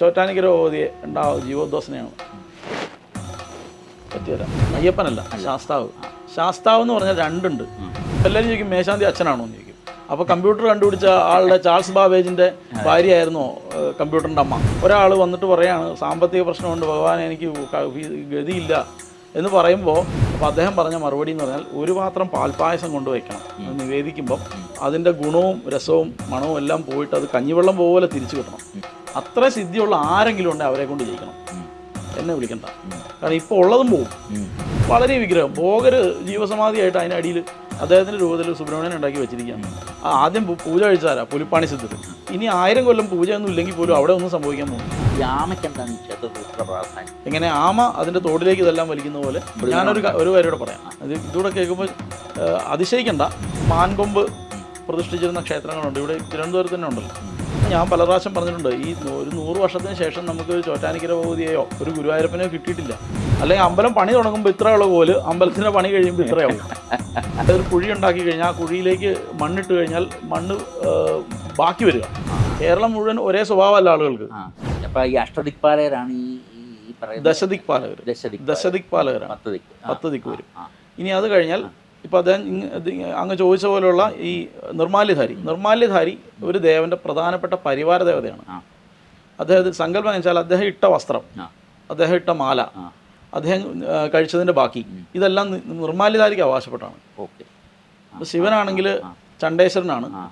ചോറ്റാനിക്കര ഓതിയെ ഉണ്ടാവും ജീവോദ്വാസനയാണ് പറ്റിയല്ല അയ്യപ്പനല്ല ശാസ്താവ്. ശാസ്താവ് എന്ന് പറഞ്ഞാൽ രണ്ടുണ്ട്. എല്ലാവരും ചോദിക്കും മേശാന്തി അച്ഛനാണോ എന്ന് ചോദിക്കും. അപ്പോൾ കമ്പ്യൂട്ടർ കണ്ടുപിടിച്ച ആളുടെ ചാൾസ് ബാബേജിന്റെ ഭാര്യയായിരുന്നു കമ്പ്യൂട്ടറിന്റെ അമ്മ. ഒരാൾ വന്നിട്ട് പറയാണ് സാമ്പത്തിക പ്രശ്നമുണ്ട് ഭഗവാൻ എനിക്ക് ഗതിയില്ല. എന്ന് പറയുമ്പോൾ അപ്പോൾ അദ്ദേഹം പറഞ്ഞ മറുപടി എന്ന് പറഞ്ഞാൽ ഒരു പാത്രം പാൽപ്പായസം കൊണ്ടുവയ്ക്കണം. അത് നിവേദിക്കുമ്പോൾ അതിന്റെ ഗുണവും രസവും മണവും എല്ലാം പോയിട്ട് അത് കഞ്ഞിവെള്ളം പോലെ തിരിച്ചു കിട്ടണം. അത്ര സിദ്ധിയുള്ള ആരെങ്കിലും ഉണ്ടെങ്കിൽ അവരെ കൊണ്ട് ജയിക്കണം. എന്നെ വിളിക്കണ്ട. കാരണം ഇപ്പോൾ ഉള്ളതും പോകും വളരെ വിഗ്രഹം. ഭോഗര് ജീവസമാധിയായിട്ട് അതിനടിയിൽ അദ്ദേഹത്തിന്റെ രൂപത്തിൽ സുബ്രഹ്മണ്യൻ ഉണ്ടാക്കി വെച്ചിരിക്കുകയാണ്. ആ ആദ്യം പൂജ കഴിച്ചാരാ? പുലിപ്പാണി സിദ്ധത്തിൽ ഇനി ആയിരം കൊല്ലം പൂജയൊന്നും ഇല്ലെങ്കിൽ പോലും അവിടെ ഒന്നും സംഭവിക്കാൻ പോകും ഇങ്ങനെ ആമയ്ക്ക് എന്താണ് ഈ ക്ഷേത്രത്തിൽ പ്രാധാന്യം? എങ്ങനെ ആമ അതിന്റെ തോടിലേക്ക് ഇതെല്ലാം വലിക്കുന്ന പോലെ ഞാനൊരു ഒരു കാര്യം കൂടെ പറയാം. അത് ഇതൂടെ കേൾക്കുമ്പോൾ അതിശയിക്കണ്ട. മാൻകൊമ്പ് പ്രതിഷ്ഠിച്ചിരുന്ന ക്ഷേത്രങ്ങളുണ്ട്. ഇവിടെ തിരുവനന്തപുരത്ത് തന്നെ ഉണ്ടല്ലോ. ഞാൻ പല പ്രാവശ്യം പറഞ്ഞിട്ടുണ്ട് ഈ ഒരു നൂറ് വർഷത്തിന് ശേഷം നമുക്ക് ഒരു ചോറ്റാനിക്കര ഭഗവതിയെയോ ഒരു ഗുരുവായൂരപ്പനെയോ കിട്ടിയിട്ടില്ല. അല്ലെങ്കിൽ അമ്പലം പണി തുടങ്ങുമ്പോൾ ഇത്രയുള്ള പോലെ അമ്പലത്തിന്റെ പണി കഴിയുമ്പോൾ ഇത്രയാവും ഒരു കുഴി ഉണ്ടാക്കി കഴിഞ്ഞാൽ ആ കുഴിയിലേക്ക് മണ്ണിട്ട് കഴിഞ്ഞാൽ മണ്ണ് ബാക്കി വരിക. കേരളം മുഴുവൻ ഒരേ സ്വഭാവമല്ല ആളുകൾക്ക്. അപ്പോൾ ഈ അഷ്ടദിക്പാലകരാണ് ഈ ദശദിക്പാലകർ ഈ പറയുന്ന ദശദിക് പാലകർ ദശദിക് ദശദിക് പാലകരാണ് പത്ത് ദിക്ക്. പത്ത് ദിക്ക് വരും. ഇനി അത് കഴിഞ്ഞാൽ ഇപ്പം അദ്ദേഹം അങ്ങ് ചോദിച്ച പോലെയുള്ള ഈ നിർമാല്യധാരി നിർമാല്യധാരി ഒരു ദേവന്റെ പ്രധാനപ്പെട്ട പരിവാര ദേവതയാണ്. അദ്ദേഹത്തിന് സങ്കല്പം എന്ന് വെച്ചാൽ അദ്ദേഹം ഇട്ട വസ്ത്രം അദ്ദേഹം ഇട്ട മാല അദ്ദേഹം കഴിച്ചതിന്റെ കഴിച്ചതിന്റെ ബാക്കി ഇതെല്ലാം നിർമാല്യധാരിക്ക് അവകാശപ്പെട്ടാണ്. ശിവനാണെങ്കിൽ. ആ,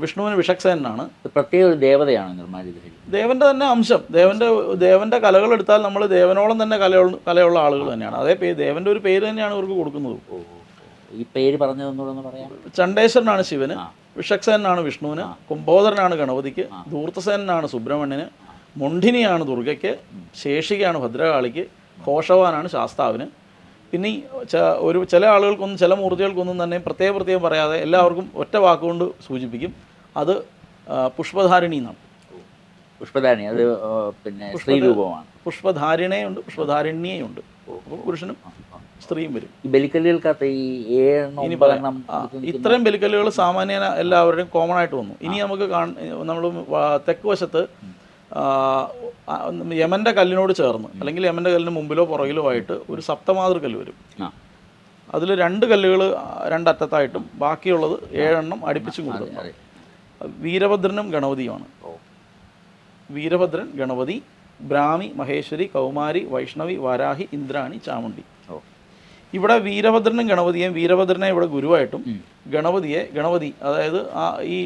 വിഷ്ണുവിന് വിഷക്സേനാണ് പ്രത്യേക ഒരു ദേവതയാണ് നിർമ്മാല്യധാരി ദേവന്റെ തന്നെ അംശം. ദേവന്റെ ദേവന്റെ കലകൾ എടുത്താൽ നമ്മൾ ദേവനോളം തന്നെ കല കലയുള്ള ആളുകൾ തന്നെയാണ്. അതേ പേര് ദേവന്റെ ഒരു പേര് തന്നെയാണ് ഇവർക്ക് കൊടുക്കുന്നത്. ഈ പേര് പറഞ്ഞതെന്നോടൊന്ന് പറയാം? ചണ്ടേശ്വരനാണ് ശിവന്. വിഷക്സേനാണ് വിഷ്ണുവിന് കുംഭോദരനാണ് ഗണപതിക്ക് ധൂർത്തസേനാണ് സുബ്രഹ്മണ്യന് മുണ്ഠിനിയാണ് ദുർഗയ്ക്ക് ശേഷികയാണ് ഭദ്രകാളിക്ക് ഘോഷവാനാണ് ശാസ്താവിന്. പിന്നെ ഒരു ചില ആളുകൾക്കൊന്നും ചില മൂർത്തികൾക്കൊന്നും തന്നെ പ്രത്യേകം പ്രത്യേകം പറയാതെ എല്ലാവർക്കും ഒറ്റ വാക്കുകൊണ്ട് സൂചിപ്പിക്കും. അത് പുഷ്പധാരിണി എന്നാണ്. പുഷ്പധാരണി അത് പിന്നെ സ്ത്രീരൂപമാണ്. പുഷ്പധാരിണയുണ്ട് പുഷ്പധാരിണ്യയുണ്ട് പുരുഷനും സ്ത്രീയും വരും. ബലിക്കല്ലുകൾക്കകത്ത് ഈ ഏഴെണ്ണം ഇനി പറയണം ഇത്രയും ബലിക്കല്ലുകൾ സാമാന്യ എല്ലാവരുടെയും കോമൺ ആയിട്ട് വന്നു. ഇനി നമുക്ക് നമ്മൾ തെക്ക് വശത്ത് യമന്റെ കല്ലിനോട് ചേർന്ന് അല്ലെങ്കിൽ യമന്റെ കല്ലിന് മുമ്പിലോ പുറകിലോ ആയിട്ട് ഒരു സപ്തമാതൃ കല്ല് വരും അതിൽ രണ്ട് കല്ലുകൾ രണ്ടറ്റത്തായിട്ടും ബാക്കിയുള്ളത് ഏഴെണ്ണം അടുപ്പിച്ച് കൊടുക്കും. വീരഭദ്രനും ഗണപതിയുമാണ്. വീരഭദ്രൻ ഗണപതി ബ്രാഹ്മി മഹേശ്വരി കൗമാരി വൈഷ്ണവി വരാഹി ഇന്ദ്രാണി ചാമുണ്ടി ഇവിടെ വീരഭദ്രനും ഗണപതിയെയും വീരഭദ്രനെ ഇവിടെ ഗുരുവായിട്ടും. ഗണപതിയെ ഗണപതി അതായത് ആ ഈ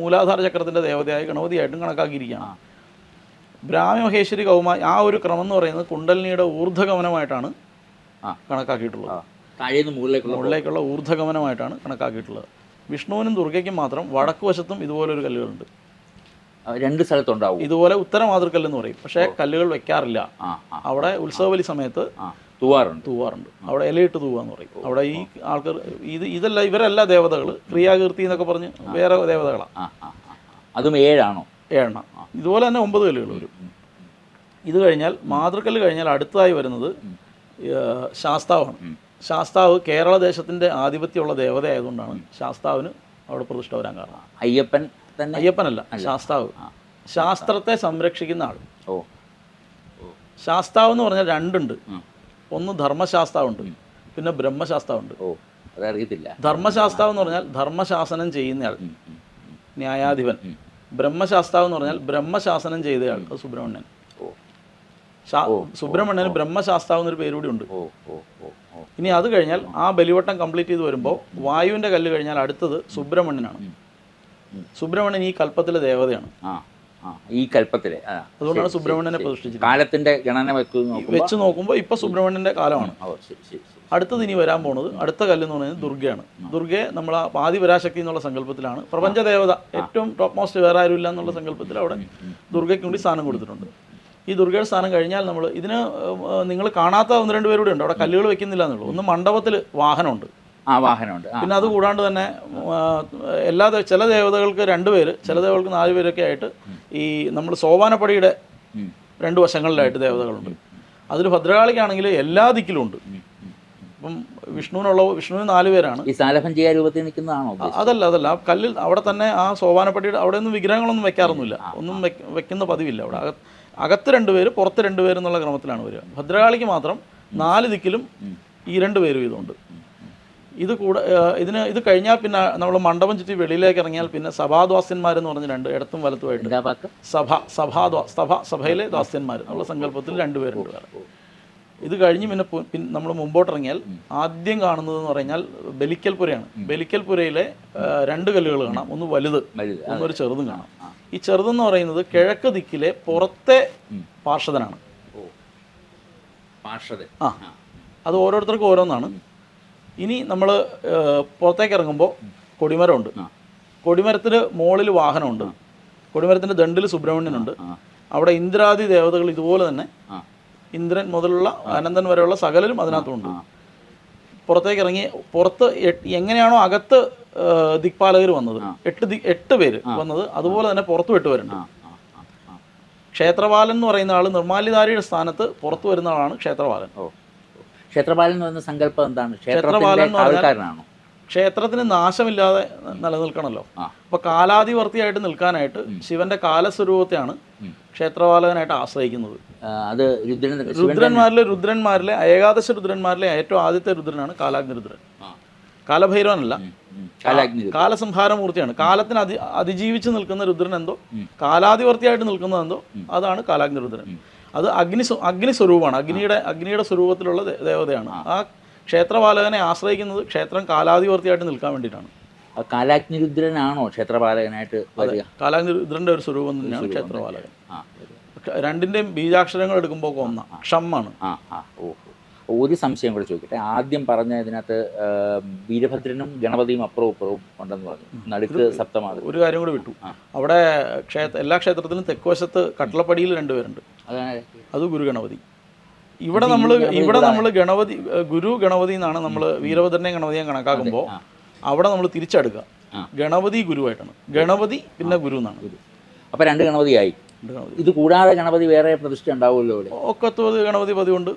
മൂലാധാര ചക്രത്തിന്റെ ദേവതയായ ഗണപതിയായിട്ടും കണക്കാക്കിയിരിക്കുകയാണ്. ബ്രാഹ്മി മഹേശ്വരി കൗമാ ആ ഒരു ക്രമം എന്ന് പറയുന്നത് കുണ്ടലിനിയുടെ ഊർധ്വഗമനമായിട്ടാണ് ആ. കണക്കാക്കിയിട്ടുള്ളത്. മുകളിലേക്കുള്ള ഊർധ്വഗമനമായിട്ടാണ് കണക്കാക്കിയിട്ടുള്ളത്. വിഷ്ണുവിനും ദുർഗയ്ക്കും മാത്രം വടക്ക് വശത്തും ഇതുപോലൊരു കല്ലുകളുണ്ട്. രണ്ട് സ്ഥലത്തുണ്ടാവും. ഇതുപോലെ ഉത്തരമാതൃക്കല്ല് എന്ന് പറയും. പക്ഷേ കല്ലുകൾ വെക്കാറില്ല. അവിടെ ഉത്സവബലി സമയത്ത് തൂവാറുണ്ട്. തൂവാറുണ്ട്. അവിടെ ഇലയിട്ട് തൂവാന്ന് പറയും. അവിടെ ഈ ആൾക്കാർ ഇത് ഇതല്ല ഇവരല്ല ദേവതകൾ ക്രിയാകീർത്തി എന്നൊക്കെ പറഞ്ഞ് വേറെ ദേവതകളാണ്. അതും ഏഴാണോ? ഏഴെണ്ണം. ഇതുപോലെ തന്നെ ഒമ്പത് കല്ലുകൾ വരും. ഇത് കഴിഞ്ഞാൽ മാതൃക്കല്ല് കഴിഞ്ഞാൽ അടുത്തതായി വരുന്നത് ശാസ്താവാണ്. ശാസ്താവ് കേരള ദേശത്തിന്റെ ആധിപത്യമുള്ള ദേവത ആയതുകൊണ്ടാണ് ശാസ്താവിന് അവിടെ പ്രതിഷ്ഠ വരാൻ കാരണം. അയ്യപ്പൻ തന്നെ? അയ്യപ്പനല്ല ശാസ്താവ്. ശാസ്ത്രത്തെ സംരക്ഷിക്കുന്ന ആൾ ഓ. ശാസ്താവ് എന്ന് പറഞ്ഞാൽ രണ്ടുണ്ട്. ഒന്ന് ധർമ്മശാസ്താവുണ്ട് പിന്നെ ബ്രഹ്മശാസ്താവുണ്ട്. ഓ അതറിയത്തില്ല. ധർമ്മശാസ്താവ് എന്ന് പറഞ്ഞാൽ ധർമ്മശാസനം ചെയ്യുന്നയാൾ. ന്യായാധിപൻ. ബ്രഹ്മശാസ്താവ് എന്ന് പറഞ്ഞാൽ ബ്രഹ്മശാസനം ചെയ്തയാൾ അത് സുബ്രഹ്മണ്യൻ. സുബ്രഹ്മണ്യന് ബ്രഹ്മശാസ്താവ് എന്നൊരു പേരുകൂടി ഉണ്ട്. ഇനി അത് കഴിഞ്ഞാൽ ആ ബലിവട്ടം കംപ്ലീറ്റ് ചെയ്ത് വരുമ്പോൾ വായുവിന്റെ കല്ല് കഴിഞ്ഞാൽ അടുത്തത് സുബ്രഹ്മണ്യനാണ്. സുബ്രഹ്മണ്യൻ ഈ കൽപ്പത്തിലെ ദേവതയാണ്. ഈ കൽപ്പത്തിലെ. അതുകൊണ്ടാണ് സുബ്രഹ്മണ്യനെ പ്രതിഷ്ഠിച്ചത് കാലത്തിന്റെ ഗണന വെച്ച് നോക്കുമ്പോൾ ഇപ്പൊ സുബ്രഹ്മണ്യന്റെ കാലമാണ്. അടുത്തത് ഇനി വരാൻ പോണത് അടുത്ത കല്ല് എന്ന് പറയുന്നത് ദുർഗയാണ്. ദുർഗയെ നമ്മൾ ആ ആദിപരാശക്തി എന്നുള്ള സങ്കല്പത്തിലാണ്. പ്രപഞ്ച ദേവത ഏറ്റവും ടോപ്പ് മോസ്റ്റ് വേറെ ആരും ഇല്ല എന്നുള്ള സങ്കല്പത്തിൽ അവിടെ ദുർഗയ്ക്ക് വേണ്ടി സ്ഥാനം കൊടുത്തിട്ടുണ്ട്. ഈ ദുർഗയുടെ സ്ഥാനം കഴിഞ്ഞാൽ നമ്മൾ ഇതിന് നിങ്ങൾ കാണാത്ത ഒന്ന് രണ്ട് പേരൂടെ ഉണ്ട്. അവിടെ കല്ലുകൾ വെക്കുന്നില്ല എന്നുള്ളൂ. ഒന്ന് മണ്ഡപത്തിൽ വാഹനമുണ്ട്. ആ വാഹനമുണ്ട്. പിന്നെ അത് കൂടാണ്ട് തന്നെ എല്ലാ ചില ദേവതകൾക്ക് രണ്ട് പേര് ചില ദേവതകൾക്ക് നാല് പേരൊക്കെ ആയിട്ട് ഈ നമ്മൾ സോപാനപ്പടിയുടെ. രണ്ട് വശങ്ങളിലായിട്ട് ദേവതകളുണ്ട്. അതിൽ ഭദ്രകാളിക്കാണെങ്കിൽ എല്ലാ ദിക്കിലും ഉണ്ട് ഇപ്പം വിഷ്ണുവിനുള്ള വിഷ്ണുവിന് നാല് പേരാണ്. ഈ സാലഭൻ രൂപത്തിൽ നിൽക്കുന്നതാണോ അതല്ല അതല്ല. ആ കല്ലിൽ അവിടെ തന്നെ ആ സോപാനപ്പടിയുടെ അവിടെ ഒന്നും വിഗ്രഹങ്ങളൊന്നും വെക്കാറൊന്നുമില്ല. ഒന്നും വെക്കുന്ന പതിവില്ല അവിടെ. അകത്ത് അകത്ത് രണ്ടുപേര് പുറത്ത് രണ്ടുപേര് എന്നുള്ള ക്രമത്തിലാണ് വരിക. ഭദ്രകാളിക്ക് മാത്രം നാല് ദിക്കിലും ഈ രണ്ട് പേര് വീതമുണ്ട്. ഇത് കൂടെ ഇതിന് ഇത് കഴിഞ്ഞാൽ പിന്നെ നമ്മൾ മണ്ഡപം ചുറ്റി വെളിയിലേക്ക് ഇറങ്ങിയാൽ പിന്നെ സഭാദ്വാസ്യന്മാരെന്ന് പറഞ്ഞ് രണ്ട് ഇടത്തും വലത്തുമായിട്ട് സഭ സഭാദ്വാ സഭ സഭയിലെ ദാസ്യന്മാർ നമ്മളെ സങ്കല്പത്തിൽ രണ്ടുപേരുണ്ട് വേറെ. ഇത് കഴിഞ്ഞ് പിന്നെ പിന്നെ നമ്മൾ മുമ്പോട്ട് ഇറങ്ങിയാൽ ആദ്യം കാണുന്നത് എന്ന് പറഞ്ഞാൽ ബലിക്കൽപുരയാണ് ബലിക്കൽപുരയിലെ പുരയിലെ രണ്ട് കല്ലുകൾ കാണാം. ഒന്ന് വലുത് ഒന്നൊരു ചെറുതും കാണാം. ഈ ചെറുതെന്ന് പറയുന്നത് കിഴക്ക് ദിക്കിലെ പുറത്തെ പാർഷദനാണ് ആ. അത് ഓരോരുത്തർക്കും ഓരോന്നാണ്. ഇനി നമ്മൾ പുറത്തേക്ക് ഇറങ്ങുമ്പോൾ കൊടിമരമുണ്ട്. കൊടിമരത്തിന് മുകളിൽ വാഹനമുണ്ട്. കൊടിമരത്തിന്റെ ദണ്ടിൽ സുബ്രഹ്മണ്യനുണ്ട്. ഉണ്ട് അവിടെ ഇന്ദ്രാദി ദേവതകൾ ഇതുപോലെ തന്നെ ഇന്ദ്രൻ മുതലുള്ള അനന്തൻ വരെയുള്ള സകലരും അതിനകത്തുണ്ട്. പുറത്തേക്ക് ഇറങ്ങി പുറത്ത് എങ്ങനെയാണോ അകത്ത് ദിക്പാലകർ വന്നത്. എട്ട് ദി എട്ട് പേര് വന്നത്. അതുപോലെ തന്നെ പുറത്തും എട്ട് പേരുണ്ട്. ക്ഷേത്രപാലൻ എന്ന് പറയുന്ന ആൾ നിർമാല്യധാരിയുടെ സ്ഥാനത്ത് പുറത്തു വരുന്ന ആളാണ് ക്ഷേത്രപാലൻ ഓ. ക്ഷേത്രപാലൻ എന്ന് പറയുന്ന സങ്കല്പം എന്താണ്? ക്ഷേത്രപാലൻ ആൾക്കാരനാണോ? ക്ഷേത്രത്തിന് നാശമില്ലാതെ നിലനിൽക്കണമല്ലോ. അപ്പൊ കാലാധിവർത്തിയായിട്ട് നിൽക്കാനായിട്ട് ശിവന്റെ കാലസ്വരൂപത്തെയാണ്. ക്ഷേത്രപാലകനായിട്ട് ആശ്രയിക്കുന്നത്. അത് രുദ്രൻ രുദ്രന്മാരിലെ രുദ്രന്മാരിലെ ഏകാദശ രുദ്രന്മാരിലെ ഏറ്റവും ആദ്യത്തെ രുദ്രനാണ് കാലാഗ്നി രുദ്രൻ കാലഭൈരവനല്ല. കാലസംഹാരമൂർത്തിയാണ്. കാലത്തിന് അതി അതിജീവിച്ച് നിൽക്കുന്ന രുദ്രൻ എന്തോ? കാലാധിവർത്തിയായിട്ട് നിൽക്കുന്നത് എന്തോ അതാണ് കാലാഗ്നി രുദ്രൻ അത് അഗ്നി അഗ്നി സ്വരൂപമാണ്. അഗ്നിയുടെ അഗ്നിയുടെ സ്വരൂപത്തിലുള്ള ദേവതയാണ്. ആ ക്ഷേത്രപാലകനെ ആശ്രയിക്കുന്നത് ക്ഷേത്രം കാലാധിവർത്തിയായിട്ട് നിൽക്കാൻ വേണ്ടിയിട്ടാണ്. കാലാഗ്നിരുദ്രനാണോ കാലാഗ്നി രുദ്രനാണോ ക്ഷേത്രപാലകനായിട്ട് കാലാഗ്നിരുദ്രന്റെ ഒരു സ്വരൂപം തന്നെയാണ് ക്ഷേത്രപാലകൻ. രണ്ടിന്റെയും ബീജാക്ഷരങ്ങൾ എടുക്കുമ്പോൾ ഒന്ന. ക്ഷമ്മാണ് ഓ. ഒരു സംശയം കൂടെ ചോദിക്കട്ടെ. ആദ്യം പറഞ്ഞ ഇതിനകത്ത് വീരഭദ്രനും ഗണപതിയും അപ്പുറവും ഇപ്പുറവും ഉണ്ടെന്ന് പറഞ്ഞു. നടുക്ക് സപ്തമാത്. ഒരു കാര്യം കൂടെ വിട്ടു. അവിടെ ക്ഷേത്ര എല്ലാ ക്ഷേത്രത്തിലും തെക്കുവശത്ത് കട്ടളപ്പടിയിൽ രണ്ടുപേരുണ്ട് അത് ഗുരു ഗണപതി. ഇവിടെ നമ്മൾ ഇവിടെ നമ്മൾ ഗണപതി ഗുരു ഗണപതി എന്നാണ് നമ്മൾ വീരഭദ്രനെയും ഗണപതിയും കണക്കാക്കുമ്പോൾ അവിടെ നമ്മൾ തിരിച്ചെടുക്കുക. ഗണപതി ഗുരുവായിട്ടാണ്. ഗണപതി പിന്നെ ഗുരു എന്നാണ്. അപ്പൊ രണ്ട് ഗണപതിയായി. ഇത് കൂടാതെ ഗണപതി വേറെ പ്രതിഷ്ഠ ഉണ്ടാവുമല്ലോ ഇവിടെ? ഒക്കത്ത് ഗണപതി പതിവുണ്ട്.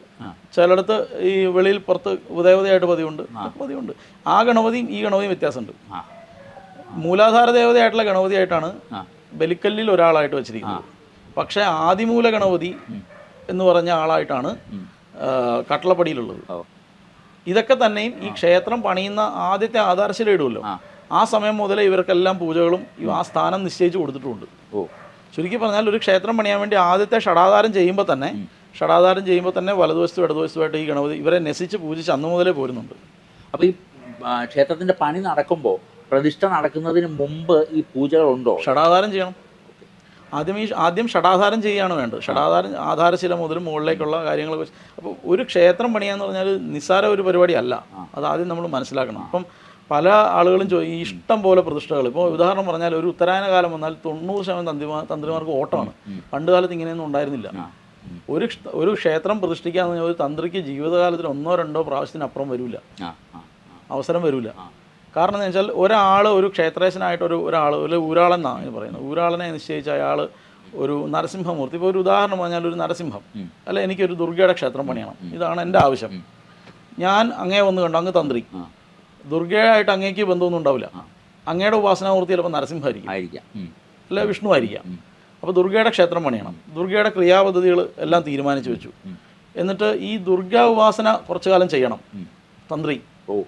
ചിലയിടത്ത് ഈ വെളിയിൽ പുറത്ത് ഉപദേവതയായിട്ട് പതിവുണ്ട്. പതിവുണ്ട്. ആ ഗണപതിയും ഈ ഗണപതിയും വ്യത്യാസമുണ്ട്. മൂലാധാര ദേവതയായിട്ടുള്ള ഗണപതിയായിട്ടാണ് ബലിക്കല്ലിൽ ഒരാളായിട്ട് വെച്ചിരിക്കുന്നത്. പക്ഷേ ആദിമൂല ഗണപതി എന്ന് പറഞ്ഞ ആളായിട്ടാണ് കട്ടളപ്പടിയിലുള്ളത്. ഇതൊക്കെ തന്നെയും ഈ ക്ഷേത്രം പണിയുന്ന ആദ്യത്തെ ആധാരശില ഇടുമല്ലോ ആ. സമയം മുതലേ ഇവർക്കെല്ലാം പൂജകളും ഈ ആ സ്ഥാനം നിശ്ചയിച്ച് കൊടുത്തിട്ടുണ്ട്. ഓ. ചുരുക്കി പറഞ്ഞാൽ ഒരു ക്ഷേത്രം പണിയാൻ വേണ്ടി ആദ്യത്തെ ഷടാധാരം ചെയ്യുമ്പോൾ തന്നെ ഷടാധാരം ചെയ്യുമ്പോൾ തന്നെ വലതുവശത്തും ഇടതുവശത്തുമായിട്ട് ഈ ഗണപതി ഇവരെ നെസിച്ച് പൂജിച്ച് അന്ന് മുതലേ പോരുന്നുണ്ട്. അപ്പോൾ ഈ ക്ഷേത്രത്തിന്റെ ക്ഷേത്രത്തിന്റെ പണി നടക്കുമ്പോൾ പ്രതിഷ്ഠ നടക്കുന്നതിന് മുമ്പ് ഈ പൂജകളുണ്ടോ? ഷടാധാരം ചെയ്യണം. ആദ്യം ഈ ആദ്യം ഷടാധാരം ചെയ്യുകയാണ് വേണ്ടത്. ഷടാധാരം ആധാരശില മുതൽ മുകളിലേക്കുള്ള കാര്യങ്ങൾ അപ്പോൾ ഒരു ക്ഷേത്രം പണിയാന്ന് പറഞ്ഞാൽ നിസ്സാര ഒരു പരിപാടി അല്ല. അത് ആദ്യം നമ്മൾ മനസ്സിലാക്കണം. അപ്പം പല ആളുകളും ചോ ഈ ഇഷ്ടം പോലെ പ്രതിഷ്ഠകൾ. ഇപ്പോൾ ഉദാഹരണം പറഞ്ഞാൽ ഒരു ഉത്തരായന കാലം വന്നാൽ തൊണ്ണൂറ് ശതമാനം തന്ത്രിമാർ തന്ത്രിമാർക്ക് ഓട്ടമാണ് പണ്ട് കാലത്ത് ഇങ്ങനെയൊന്നും ഉണ്ടായിരുന്നില്ല. ഒരു ഒരു ക്ഷേത്രം പ്രതിഷ്ഠിക്കാന്ന് പറഞ്ഞാൽ ഒരു തന്ത്രിക്ക് ജീവിതകാലത്തിൽ ഒന്നോ രണ്ടോ പ്രാവശ്യത്തിനപ്പുറം വരില്ല. അവസരം വരില്ല കാരണം എന്ന് വെച്ചാൽ ഒരാൾ ഒരു ക്ഷേത്രേശനായിട്ട് ഒരു ഒരാൾ ഒരു ഊരാളൻ എന്നാണ് പറയുന്നത്. ഊരാളനെ നിശ്ചയിച്ച അയാൾ ഒരു നരസിംഹമൂർത്തി. ഇപ്പോൾ ഒരു ഉദാഹരണം പറഞ്ഞാൽ ഒരു നരസിംഹം. അല്ല എനിക്കൊരു ദുർഗയുടെ ക്ഷേത്രം പണിയണം. ഇതാണ് എന്റെ ആവശ്യം. ഞാൻ അങ്ങേ വന്ന് കണ്ടു അങ്ങ് തന്ത്രി. ദുർഗയായിട്ട് അങ്ങേക്ക് ബന്ധമൊന്നും ഉണ്ടാവില്ല. അങ്ങയുടെ ഉപാസനാമൂർത്തി ചിലപ്പോൾ നരസിംഹമായിരിക്കും. ആയിരിക്കാം. അല്ല വിഷ്ണു ആയിരിക്കാം അപ്പോൾ ദുർഗയുടെ ക്ഷേത്രം പണിയണം. ദുർഗയുടെ ക്രിയാപദ്ധതികൾ എല്ലാം തീരുമാനിച്ചു വെച്ചു. എന്നിട്ട് ഈ ദുർഗ ഉപാസന കുറച്ചു കാലം ചെയ്യണം. തന്ത്രി. ഓ.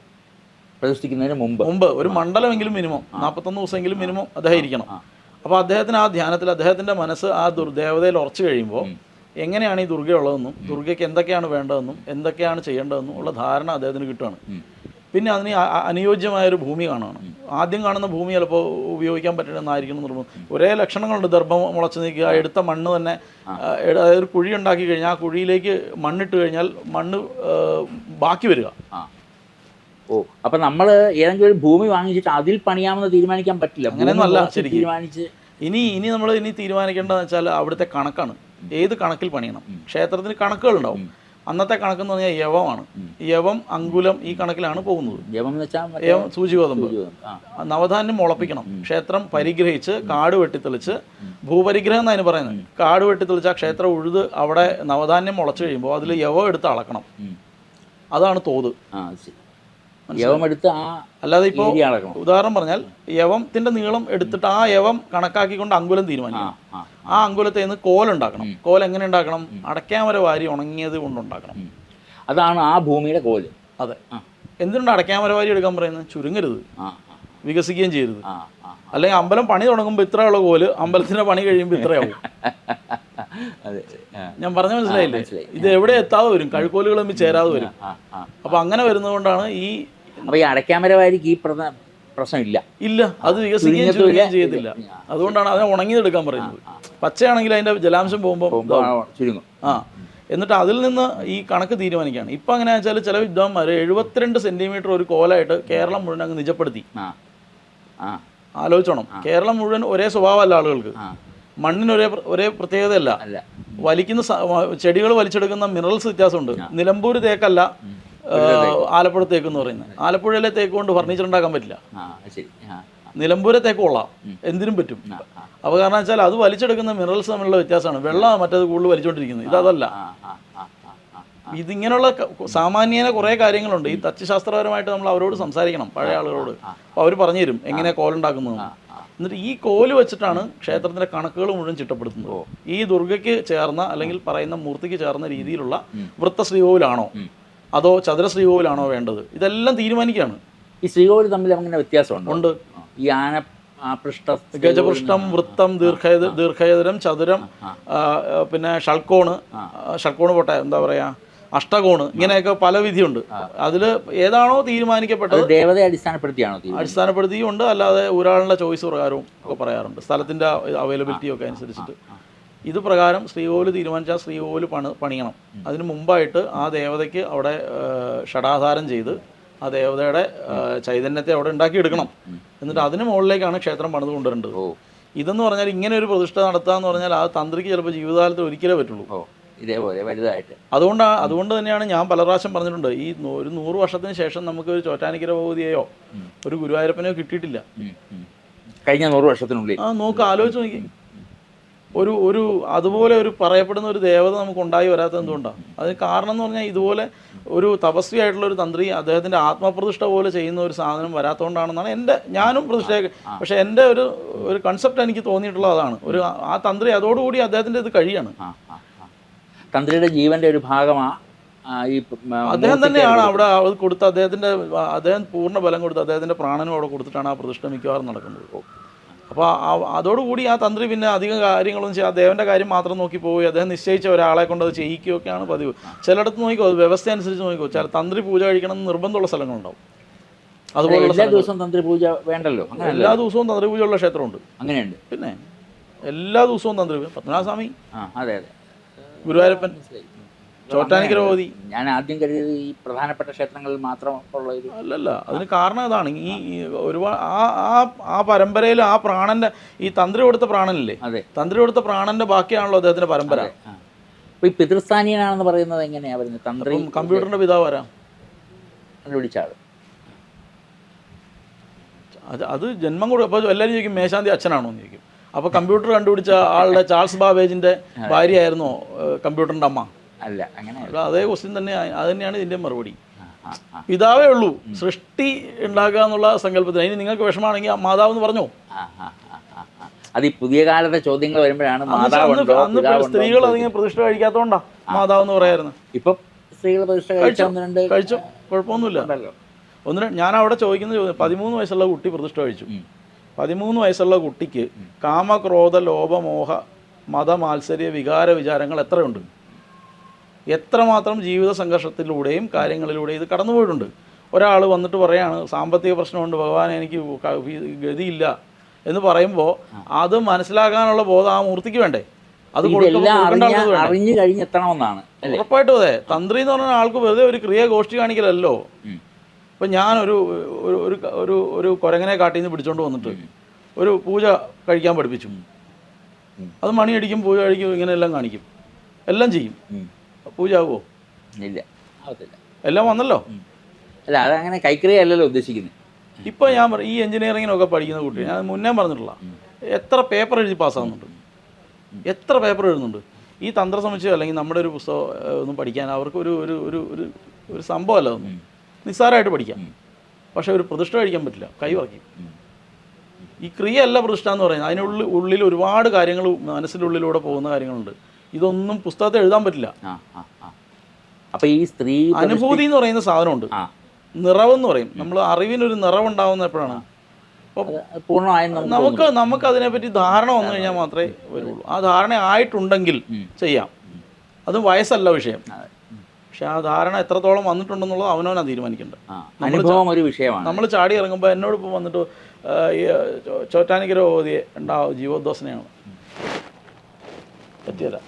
പ്രതിഷ്ഠിക്കുന്നതിന് മുമ്പ്. മുമ്പ്. ഒരു മണ്ഡലമെങ്കിലും മിനിമം. നാൽപ്പത്തൊന്ന് ദിവസമെങ്കിലും മിനിമം അദ്ദേഹം ഇരിക്കണം. അപ്പോൾ അദ്ദേഹത്തിന് ആ ധ്യാനത്തിൽ അദ്ദേഹത്തിന്റെ മനസ്സ് ആ ദുർദേവതയിൽ ഉറച്ചു കഴിയുമ്പോൾ എങ്ങനെയാണ് ഈ ദുർഗയുള്ളതെന്നും ദുർഗയ്ക്ക് എന്തൊക്കെയാണ് വേണ്ടതെന്നും എന്തൊക്കെയാണ് ചെയ്യേണ്ടതെന്നും ഉള്ള ധാരണ അദ്ദേഹത്തിന് കിട്ടുകയാണ് പിന്നെ അതിന് അ- അ- ഒരു ഭൂമി കാണണം ആദ്യം കാണുന്ന ഭൂമി ചിലപ്പോൾ ഉപയോഗിക്കാൻ പറ്റണമെന്നായിരിക്കണം നിർബന്ധം ഒരേ ലക്ഷണങ്ങളുണ്ട്. ദർഭം മുളച്ച് നീക്കുക എടുത്ത മണ്ണ് തന്നെ അതായത് ഒരു കുഴി ഉണ്ടാക്കി കഴിഞ്ഞാൽ ആ കുഴിയിലേക്ക് മണ്ണിട്ട് കഴിഞ്ഞാൽ മണ്ണ് ബാക്കി വരിക. ഓ അപ്പൊ നമ്മൾ ഏതെങ്കിലും ഒരു ഭൂമി വാങ്ങിച്ചിട്ട് അതിൽ പണിയാമെന്ന് തീരുമാനിക്കാൻ പറ്റില്ല. അങ്ങനെയൊന്നല്ല ശരിക്കും. തീരുമാനിച്ച്. ഇനി ഇനി നമ്മൾ ഇനി തീരുമാനിക്കേണ്ടതെന്ന് വെച്ചാൽ അവിടുത്തെ കണക്കാണ്. ഏത് കണക്കിൽ പണിയണം? ക്ഷേത്രത്തിന് കണക്കുകളുണ്ടാവും. അന്നത്തെ കണക്ക് എന്ന് പറഞ്ഞാൽ യവമാണ്. യവം അങ്കുലം ഈ കണക്കിലാണ് പോകുന്നത്. യവം എന്ന് വെച്ചാൽ മറ്റേ യവം സൂചികോതമ്പ്. നവധാന്യം മുളപ്പിക്കണം. ക്ഷേത്രം പരിഗ്രഹിച്ച് കാട് വെട്ടിത്തെളിച്ച് ഭൂപരിഗ്രഹം എന്നാണ് പറയുന്നത്? കാട് വെട്ടിത്തെളിച്ച് ആ ക്ഷേത്രം ഉഴുത് അവിടെ നവധാന്യം മുളച്ച് കഴിയുമ്പോൾ അതിൽ യവം എടുത്ത് അളക്കണം. അതാണ് തോത്. ആ എടുത്ത് ആ അല്ലാതെ ഇപ്പോൾ ഉദാഹരണം പറഞ്ഞാൽ യവത്തിന്റെ നീളം എടുത്തിട്ട് ആ യവം കണക്കാക്കിക്കൊണ്ട് അങ്കുലം തീരുമാനിക്കും തീരുമാനിക്കണം ആ അങ്കുലത്തിൽ നിന്ന് കോലുണ്ടാക്കണം കോൽ എങ്ങനെ ഉണ്ടാക്കണം? അടയ്ക്കാൻ വരെ വാരി ഉണങ്ങിയത് കൊണ്ടുണ്ടാക്കണം. അതാണ് ആ ഭൂമിയുടെ കോൽ. അതെ. ആ. അടയ്ക്കാൻ വരെ വാരി എടുക്കാൻ പറയുന്നത്? ചുരുങ്ങരുത്. ആ വികസിക്കുകയും ചെയ്യരുത്. അല്ലെങ്കിൽ അമ്പലം പണി തുടങ്ങുമ്പോൾ ഇത്രയുള്ള കോൽ അമ്പലത്തിന്റെ പണി കഴിയുമ്പോൾ ഇത്രയാവും. അതെ ഞാൻ പറഞ്ഞ മനസ്സിലായില്ലേ? ഇത് എവിടെ എത്താതെ വരും? കഴുക്കോലുകൾ തമ്മിൽ ചേരാതെ വരും. അപ്പൊ അങ്ങനെ വരുന്നതുകൊണ്ടാണ് ഈ അപ്പൊ ഈ അടയ്ക്കാമര വാരിക്ക് ഈ പ്രധാന പ്രശ്നമില്ല. ഇല്ല അത് വികസിക്കുകയും ചെയ്യത്തില്ല. അതുകൊണ്ടാണ് അതിനെ ഉണങ്ങിയെടുക്കാൻ പറയുന്നത്. പച്ചയാണെങ്കിൽ അതിന്റെ ജലാംശം പോകുമ്പോൾ ചുരുങ്ങും. ആ. എന്നിട്ട് അതിൽ നിന്ന് ഈ കണക്ക് തീരുമാനിക്കുകയാണ്. ഇപ്പം അങ്ങനെ വെച്ചാൽ ചില വിദ്വാൻമാർ എഴുപത്തിരണ്ട് സെന്റിമീറ്റർ ഒരു കോലായിട്ട് കേരളം മുഴുവൻ അങ്ങ് നിജപ്പെടുത്തി. ആലോചിച്ചോണം. കേരളം മുഴുവൻ ഒരേ സ്വഭാവമല്ല ആളുകൾക്ക്. മണ്ണിന് ഒരേ ഒരേ പ്രത്യേകതയല്ല. വലിക്കുന്ന ചെടികൾ വലിച്ചെടുക്കുന്ന മിനറൽസ് വ്യത്യാസമുണ്ട്. നിലമ്പൂർ തേക്കല്ല ആലപ്പുഴ തേക്ക് എന്ന് പറയുന്നത്. ആലപ്പുഴയിലെ തേക്ക് കൊണ്ട് ഫർണിച്ചർ ഉണ്ടാക്കാൻ പറ്റില്ല. നിലമ്പൂരെ തേക്ക് കൊള്ളാം. എന്തിനും പറ്റും. അപ്പോൾ കാരണം വെച്ചാൽ അത് വലിച്ചെടുക്കുന്ന മിനറൽസ് തമ്മിലുള്ള വ്യത്യാസമാണ്. വെള്ളമാണ് മറ്റേത് കൂടുതൽ വലിച്ചുകൊണ്ടിരിക്കുന്നത് ഇതല്ല. ഇതിങ്ങനെയുള്ള സാമാന്യേന കുറേ കാര്യങ്ങളുണ്ട്. ഈ തച്ചുശാസ്ത്രപരമായിട്ട് നമ്മൾ അവരോട് സംസാരിക്കണം പഴയ ആളുകളോട്. അപ്പോൾ അവർ പറഞ്ഞു തരും എങ്ങനെ കോലുണ്ടാക്കുന്നത് എന്നിട്ട് ഈ കോൽ വെച്ചിട്ടാണ് ക്ഷേത്രത്തിന്റെ കണക്കുകൾ മുഴുവൻ ചിട്ടപ്പെടുത്തുന്നത്. ഈ ദുർഗയ്ക്ക് ചേർന്ന അല്ലെങ്കിൽ പറയുന്ന മൂർത്തിക്ക് ചേർന്ന രീതിയിലുള്ള വൃത്ത ശ്രീകോവിലാണോ അതോ ചതുര ശ്രീകോവിലാണോ വേണ്ടത്? ഇതെല്ലാം തീരുമാനിക്കുകയാണ്. ഈ ശ്രീകോവിൽ തമ്മിൽ അങ്ങനെ വ്യത്യാസമുണ്ട്? ഉണ്ട്. ഈ ആന ഗജപൃഷ്ഠം വൃത്തം ദീർഘയ ദീർഘചതുരം ചതുരം പിന്നെ ഷൾക്കോണ്. ഷൾക്കോണ് പോട്ടെ എന്താ പറയാ? അഷ്ടകോണ് ഇങ്ങനെയൊക്കെ പല വിധിയുണ്ട്. അതിൽ ഏതാണോ തീരുമാനിക്കപ്പെട്ടത്. ദേവതയെ അടിസ്ഥാനപ്പെടുത്തിയാണോ അടിസ്ഥാനപ്പെടുത്തിയുണ്ട്. അടിസ്ഥാനപ്പെടുത്തിയും ഉണ്ട് അല്ലാതെ ഒരാളുടെ ചോയ്സ് പ്രകാരവും ഒക്കെ പറയാറുണ്ട്. സ്ഥലത്തിന്റെ അവൈലബിലിറ്റി ഒക്കെ അനുസരിച്ചിട്ട്. ഇത് പ്രകാരം ശ്രീകോവിൽ തീരുമാനിച്ചാൽ ശ്രീകോവിൽ പണി പണിയണം. അതിന് മുമ്പായിട്ട് ആ ദേവതയ്ക്ക് അവിടെ ഷടാധാരം ചെയ്ത് ആ ദേവതയുടെ ചൈതന്യത്തെ അവിടെ ഉണ്ടാക്കിയെടുക്കണം. എന്നിട്ട് അതിന് മുകളിലേക്കാണ് ക്ഷേത്രം പണിത് കൊണ്ടുവരേണ്ടത്. ഇതെന്ന് പറഞ്ഞാൽ ഇങ്ങനെ ഒരു പ്രതിഷ്ഠ നടത്തുക എന്ന് പറഞ്ഞാൽ ആ തന്ത്രിക്ക് ചിലപ്പോൾ ജീവിതകാലത്ത് ഒരിക്കലേ പറ്റുള്ളൂ. ഇതേപോലെ വലുതായിട്ട്. അതുകൊണ്ടാണ് അതുകൊണ്ട് തന്നെയാണ് ഞാൻ പല പ്രാവശ്യം പറഞ്ഞിട്ടുണ്ട് ഈ ഒരു നൂറ് വർഷത്തിന് ശേഷം നമുക്ക് ഒരു ചോറ്റാനിക്കര ഭഗവതിയെയോ ഒരു ഗുരുവായൂരപ്പനെയോ കിട്ടിയിട്ടില്ല. കഴിഞ്ഞ നൂറ് വർഷത്തിനുള്ളിൽ. ആ നോക്ക് ആലോചിച്ച് നോക്കി. ഒരു ഒരു അതുപോലെ ഒരു പറയപ്പെടുന്ന ഒരു ദേവത നമുക്ക് ഉണ്ടായി വരാത്തത് എന്തുകൊണ്ടാണ് അതിന് കാരണം എന്ന് പറഞ്ഞാൽ ഇതുപോലെ ഒരു തപസ്വിയായിട്ടുള്ള ഒരു തന്ത്രി അദ്ദേഹത്തിന്റെ ആത്മപ്രതിഷ്ഠ പോലെ ചെയ്യുന്ന ഒരു സാധനം വരാത്തതുകൊണ്ടാണെന്നാണ് എന്റെ ഞാനും പ്രതിഷ്ഠ പക്ഷേ എന്റെ ഒരു ഒരു കൺസെപ്റ്റ് എനിക്ക് തോന്നിയിട്ടുള്ളത് അതാണ്. ഒരു ആ- തന്ത്രി അതോടുകൂടി അദ്ദേഹത്തിന്റെ ഇത് കഴിയാണ്. തന്ത്രിയുടെ ജീവന്റെ ഒരു ഭാഗമാണ് ഈ അദ്ദേഹം തന്നെയാണ് അവിടെ അത് കൊടുത്ത അദ്ദേഹത്തിന്റെ അദ്ദേഹം പൂർണ ബലം കൊടുത്ത് അദ്ദേഹത്തിന്റെ പ്രാണനും അവിടെ കൊടുത്തിട്ടാണ് ആ പ്രതിഷ്ഠ മിക്കവാറും നടക്കുന്നത്. അപ്പോൾ അതോടുകൂടി ആ തന്ത്രി പിന്നെ അധികം കാര്യങ്ങളൊന്നും ചെയ്യാം ദേവന്റെ കാര്യം മാത്രം നോക്കി പോവുകയും അദ്ദേഹം നിശ്ചയിച്ച ഒരാളെ കൊണ്ട് അത് ചെയ്യിക്കുകയൊക്കെയാണ് പതിവ്. ചിലയിടത്ത് നോക്കിക്കോ വ്യവസ്ഥ അനുസരിച്ച് നോക്കിക്കോ ചില തന്ത്രി പൂജ കഴിക്കണം എന്ന് നിർബന്ധമുള്ള സ്ഥലങ്ങളുണ്ടാവും. അതുപോലെ എല്ലാ ദിവസവും തന്ത്രി പൂജ വേണ്ടല്ലോ? എല്ലാ ദിവസവും തന്ത്രി പൂജയുള്ള ക്ഷേത്രമുണ്ട്. അങ്ങനെയുണ്ട്. പിന്നെ എല്ലാ ദിവസവും തന്ത്രി പത്മനാഭസ്വാമി. ആ അതെ അതെ. ഗുരുവായൂരപ്പൻ ഭഗവതി ഞാൻ ആദ്യം കരുതിയത് ഈ പ്രധാനപ്പെട്ട ക്ഷേത്രങ്ങളിൽ മാത്രം ഉള്ള ഇത് അല്ലല്ല അതിന് കാരണം ഇതാണ് ഈ ഒരുപാട് ആ ആ ആ പരമ്പരയിൽ ആ പ്രാണന്റെ ഈ തന്ത്രി കൊടുത്ത പ്രാണനില്ലേ? അതെ. തന്ത്രി കൊടുത്ത പ്രാണന്റെ ബാക്കിയാണല്ലോ അദ്ദേഹത്തിന്റെ പരമ്പര. അപ്പൊ ഈ പിതൃസ്ഥാനീയനാണെന്ന് പറയുന്നത് എങ്ങനെയാ പറയുന്നത് തന്ത്രി കമ്പ്യൂട്ടറിന്റെ പിതാവ് വരാം കണ്ടുപിടിച്ച ആൾ. അത് അത് ജന്മം കൂടെ അപ്പോൾ എല്ലാവരും ചോദിക്കും മേശാന്തി അച്ഛനാണോ എന്ന് ചോദിക്കും. അപ്പോൾ കമ്പ്യൂട്ടർ കണ്ടുപിടിച്ച ആളുടെ ചാൾസ് ബാബേജിന്റെ ഭാര്യയായിരുന്നോ കമ്പ്യൂട്ടറിന്റെ അമ്മ. അല്ല അങ്ങനെ അതേ ക്വസ്റ്റ്യൻ തന്നെ അത് തന്നെയാണ് ഇതിന്റെ മറുപടി. പിതാവേ ഉള്ളൂ സൃഷ്ടി ഉണ്ടാക്കുക എന്നുള്ള സങ്കല്പത്തിൽ അതിന് നിങ്ങൾക്ക് വിഷമാണെങ്കിൽ ആ മാതാവ് എന്ന് പറഞ്ഞോ. അത് ഈ പുതിയ കാലത്തെ ചോദ്യങ്ങൾ വരുമ്പോഴാണ് മാതാവ് സ്ത്രീകൾ അതിങ്ങനെ പ്രതിഷ്ഠ കഴിക്കാത്തതുകൊണ്ടാ മാതാവ് എന്ന് പറയായിരുന്നു ഇപ്പൊ സ്ത്രീകൾ പ്രതിഷ്ഠ കഴിച്ച കുഴപ്പമൊന്നുമില്ല. ഒന്നിനും ഒന്ന് ഞാൻ അവിടെ ചോദിക്കുന്ന ചോദ്യം പതിമൂന്ന് വയസ്സുള്ള കുട്ടി പ്രതിഷ്ഠ കഴിച്ചു. പതിമൂന്ന് വയസ്സുള്ള കുട്ടിക്ക് കാമക്രോധ ലോപമോഹ മതമാത്സര്യ വികാര വിചാരങ്ങൾ എത്രയുണ്ട്? എത്രമാത്രം ജീവിത സംഘർഷത്തിലൂടെയും കാര്യങ്ങളിലൂടെയും ഇത് കടന്നുപോയിട്ടുണ്ട്? ഒരാൾ വന്നിട്ട് പറയാണ് സാമ്പത്തിക പ്രശ്നമുണ്ട് ഭഗവാൻ എനിക്ക് ഗതിയില്ല. എന്ന് പറയുമ്പോൾ അത് മനസ്സിലാക്കാനുള്ള ബോധം ആ മൂർത്തിക്ക് വേണ്ടേ? അത് അറിഞ്ഞ കഴിഞ്ഞെത്തണമെന്നാണ് ഉറപ്പായിട്ടും അതെ. തന്ത്രി എന്ന് പറഞ്ഞ ആൾക്ക് വെറുതെ ഒരു ക്രിയ ഗോഷ്ഠി കാണിക്കലല്ലോ. ഇപ്പം ഞാനൊരു ഒരു ഒരു ഒരു ഒരു കുരങ്ങനെ കാട്ടിൽ നിന്ന് പിടിച്ചോണ്ട് വന്നിട്ട് ഒരു പൂജ കഴിക്കാൻ പഠിപ്പിച്ചു. അത് മണിയടിക്കും പൂജ കഴിക്കും ഇങ്ങനെ എല്ലാം കാണിക്കും. എല്ലാം ചെയ്യും. പൂജ ആവുമോ ഇല്ല. ആവത്തില്ല. എല്ലാം വന്നല്ലോ? അല്ല അതങ്ങനെ കൈക്രിയ അല്ലല്ലോ ഉദ്ദേശിക്കുന്നത് ഇപ്പം ഞാൻ പറ- ഈ എഞ്ചിനീയറിങ്ങിനൊക്കെ പഠിക്കുന്ന കുട്ടി ഞാൻ മുന്നേ പറഞ്ഞിട്ടുള്ള എത്ര പേപ്പർ എഴുതി പാസ്സാകുന്നുണ്ട് എത്ര പേപ്പർ എഴുതുന്നുണ്ട്? ഈ തന്ത്രസമുച്ചയം അല്ലെങ്കിൽ നമ്മുടെ ഒരു പുസ്തകം ഒന്നും പഠിക്കാൻ അവർക്ക് ഒരു ഒരു ഒരു ഒരു ഒരു സംഭവമല്ല അതൊന്നും. നിസ്സാരമായിട്ട് പഠിക്കാം. പക്ഷെ ഒരു പ്രതിഷ്ഠ കഴിക്കാൻ പറ്റില്ല. കൈ ഈ ക്രിയ അല്ല പ്രതിഷ്ഠ എന്ന് പറയുന്നത്. അതിനുള്ളിൽ ഉള്ളിൽ ഒരുപാട് കാര്യങ്ങൾ മനസ്സിന്റെ ഉള്ളിലൂടെ പോകുന്ന കാര്യങ്ങളുണ്ട്. ഇതൊന്നും പുസ്തകത്തെ എഴുതാൻ പറ്റില്ല. അപ്പോൾ ഈ സ്ത്രീ അനുഭൂതി എന്ന് പറയുന്ന സാധനമുണ്ട്. നിറവെന്ന് പറയും. നമ്മൾ അറിവിനൊരു നിറവുണ്ടാവുന്ന എപ്പോഴാണ്? നമുക്ക് നമുക്ക് അതിനെപ്പറ്റി ധാരണ വന്നു കഴിഞ്ഞാൽ മാത്രമേ വരുള്ളൂ. ആ ധാരണ ആയിട്ടുണ്ടെങ്കിൽ ചെയ്യാം. അത് വയസ്സല്ല വിഷയം. പക്ഷെ ആ ധാരണ എത്രത്തോളം വന്നിട്ടുണ്ടെന്നുള്ളത് അവനവനാണ് തീരുമാനിക്കേണ്ടത്. അനുഭവം ഒരു വിഷയമാണ്. നമ്മൾ ചാടി ഇറങ്ങുമ്പോൾ എന്നോട് ഇപ്പോൾ വന്നിട്ട് ചോറ്റാനിക്കര ഓതിയെ ഉണ്ടാവും ജീവോദ്വാസനയാണ് പറ്റിയല്ല.